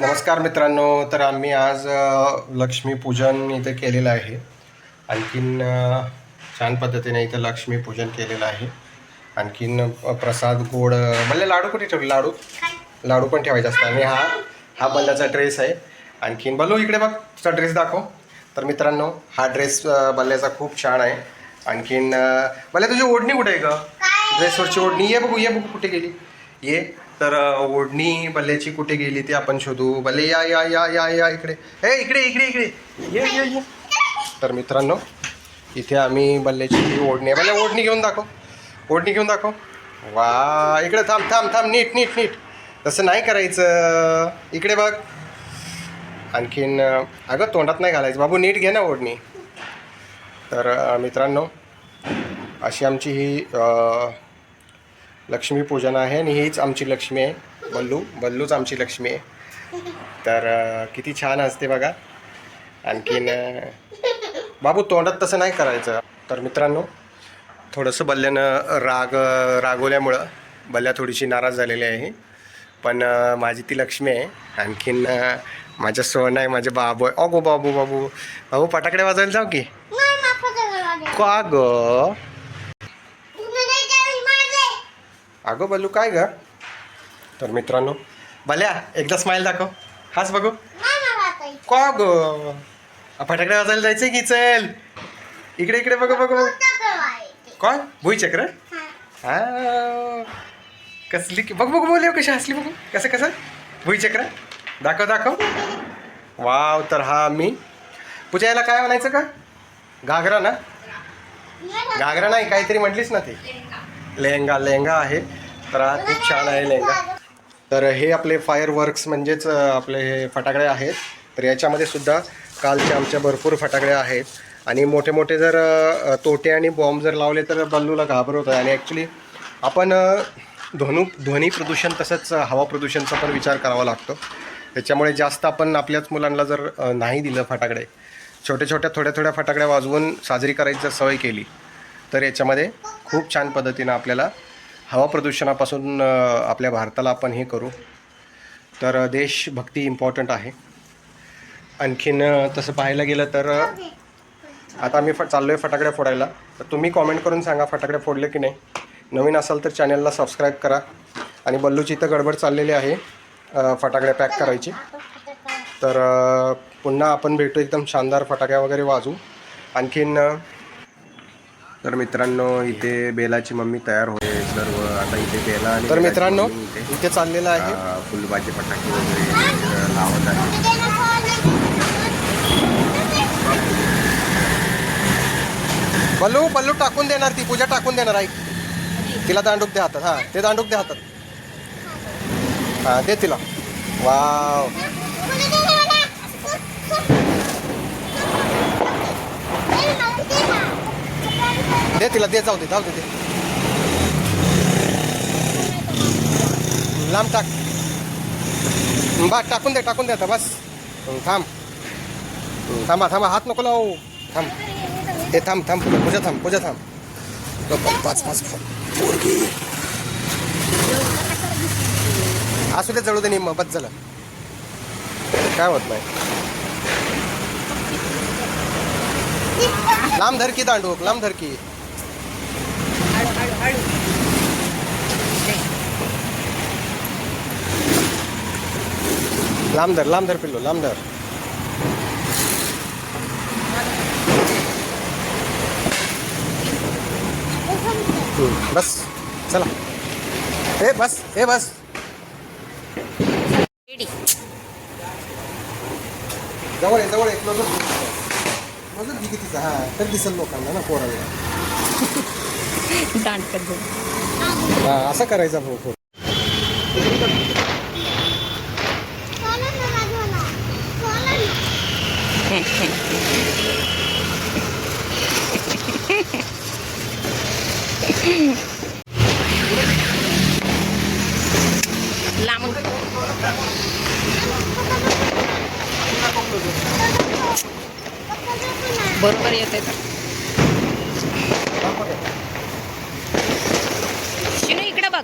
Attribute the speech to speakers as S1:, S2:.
S1: नमस्कार मित्रांनो तर आम्ही आज लक्ष्मीपूजन इथे केलेलं आहे. आणखीन छान पद्धतीने इथं लक्ष्मीपूजन केलेलं आहे. आणखीन प्रसाद गोड बल्ले लाडू कुठे ठेवले? लाडू? लाडू पण ठेवायचे असतात. आणि हा हा बल्ल्याचा ड्रेस आहे. आणखीन बल्लू इकडे बघ तुझा ड्रेस दाखव. तर मित्रांनो हा ड्रेस बल्ल्याचा खूप छान आहे. आणखीन बल्ल्या तुझी ओढणी कुठे आहे ग? ड्रेसवरची ओढणी. ये बघू ये बघू कुठे गेली. ये. तर ओढणी बल्ल्याची कुठे गेली ती आपण शोधू? बल्ले या या या या या इकडे. ए इकडे इकडे इकडे. ये ये ये. तर मित्रांनो इथे आम्ही बल्ल्याची ओढणी आहे. बल्ल्या ओढणी घेऊन दाखव. ओढणी घेऊन दाखव. वा इकडे थांब थांब थांब. नीट नीट नीट. तसं नाही करायचं. इकडे बघ. आणखीन अगं तोंडात नाही घालायचं. बाबू नीट घे ना ओढणी. तर मित्रांनो अशी आमची ही लक्ष्मीपूजन आहे आणि हीच आमची लक्ष्मी आहे. बल्लू बल्लूच आमची लक्ष्मी आहे. तर किती छान असते बघा. आणखीन बाबू तोंडात तसं नाही करायचं. तर मित्रांनो थोडंसं बल्ल्यानं राग रागवल्यामुळं बल्ल्या थोडीशी नाराज झालेली आहे. पण माझी ती लक्ष्मी आहे. आणखीन माझ्या सोन आहे माझे बाबू आहे. अगो बाबू बाबू. बाबू फटाकडे वाजवायला जाऊ की? का ग? अगं बल्लू काय ग? तर मित्रांनो भल्या एकदा स्माईल दाखव. हाच बघू. का ग? फटाकडे वाजायला जायचंय की चल. इकडे इकडे बघू बघू. बघू कोण? भुईचक्र हा. कसली की बघ बघ बोलले कशी हसली बघू. कसं कसं? भुईचक्र दाखव दाखव. वाव तर हा मी पूजा याला काय म्हणायचं का घागरा ना? घागरा. नाही काहीतरी म्हटलीस ना ती. लेहंगा लेहंगा आहे. तर हा खूप छान आहे लेहंगा. तर हे आपले फायर वर्क्स म्हणजेच आपले हे फटाकडे आहेत. तर याच्यामध्ये सुद्धा कालचे आमच्या भरपूर फटाकडे आहेत. आणि मोठे मोठे जर तोटे आणि बॉम्ब जर लावले तर बल्लूला घाबरवत आहे. आणि ॲक्च्युली आपण ध्वनू ध्वनु ध्वनी प्रदूषण तसंच हवा प्रदूषणचा पण विचार करावा लागतो. त्याच्यामुळे जास्त आपण आपल्याच मुलांना जर नाही दिलं फटाकडे छोट्या छोट्या थोड्या थोड्या फटाकड्या वाजवून साजरी करायची जर सवय केली तर याच्यामध्ये खूप छान पद्धतीनं आपल्याला हवा प्रदूषणापासून आपल्या भारताला आपण हे करू. तर देशभक्ती इम्पॉर्टंट आहे. आणखीन तसं पाहायला गेलं तर आता आम्ही फ चाललो आहे फटाकडे फोडायला. तर तुम्ही कॉमेंट करून सांगा फटाकडे फोडले की नाही. नवीन असाल तर चॅनलला सबस्क्राईब करा. आणि बल्लूची इथं गडबड चाललेली आहे फटाकडे पॅक करायची. तर पुन्हा आपण भेटू एकदम शानदार फटाक्या वगैरे वाजू आणखीन तर मित्रांनो इथे बेलाची मम्मी तयार होते. सर्व आता इथे बेला आणि
S2: तर मित्रांनो
S1: इथे,
S2: चाललेलं आहे.
S1: अ, फुलबाजी फटाके वगैरे लावत आहे.
S2: बल्लू बल्लू टाकून देणार ती. पूजा टाकून देणार ऐक तिला दांडूक दे हातात. हा ते दांडूक दे हातात. हा दे तिला. वाव. दे तिला दे जाऊ दे जाऊ दे ते लांब टाक. बा टाकून दे टाकून दे आता बस. थांब. थांबा थांबा हात नको लावू. थांब. हे थांब थांब पूजा पूजा थांब पूजा थांब. पाच पाच असू दे जळू दे निम्म बस झालं. काय होत नाही. लांब धरकी दांडूक लांब धरकी लांब धर लांब धर पिल्लू लांब धर बस चला. ए बस ए बस. जवळ आहे जवळ क्लोजर क्लोजर घे. तिचा हा तर दिसेल लोकांना ना पोराला.
S3: दांडकत
S2: हा असं करायचा भाऊ.
S3: लांबून बरोबर येते तर. शिनू इकडं बघ.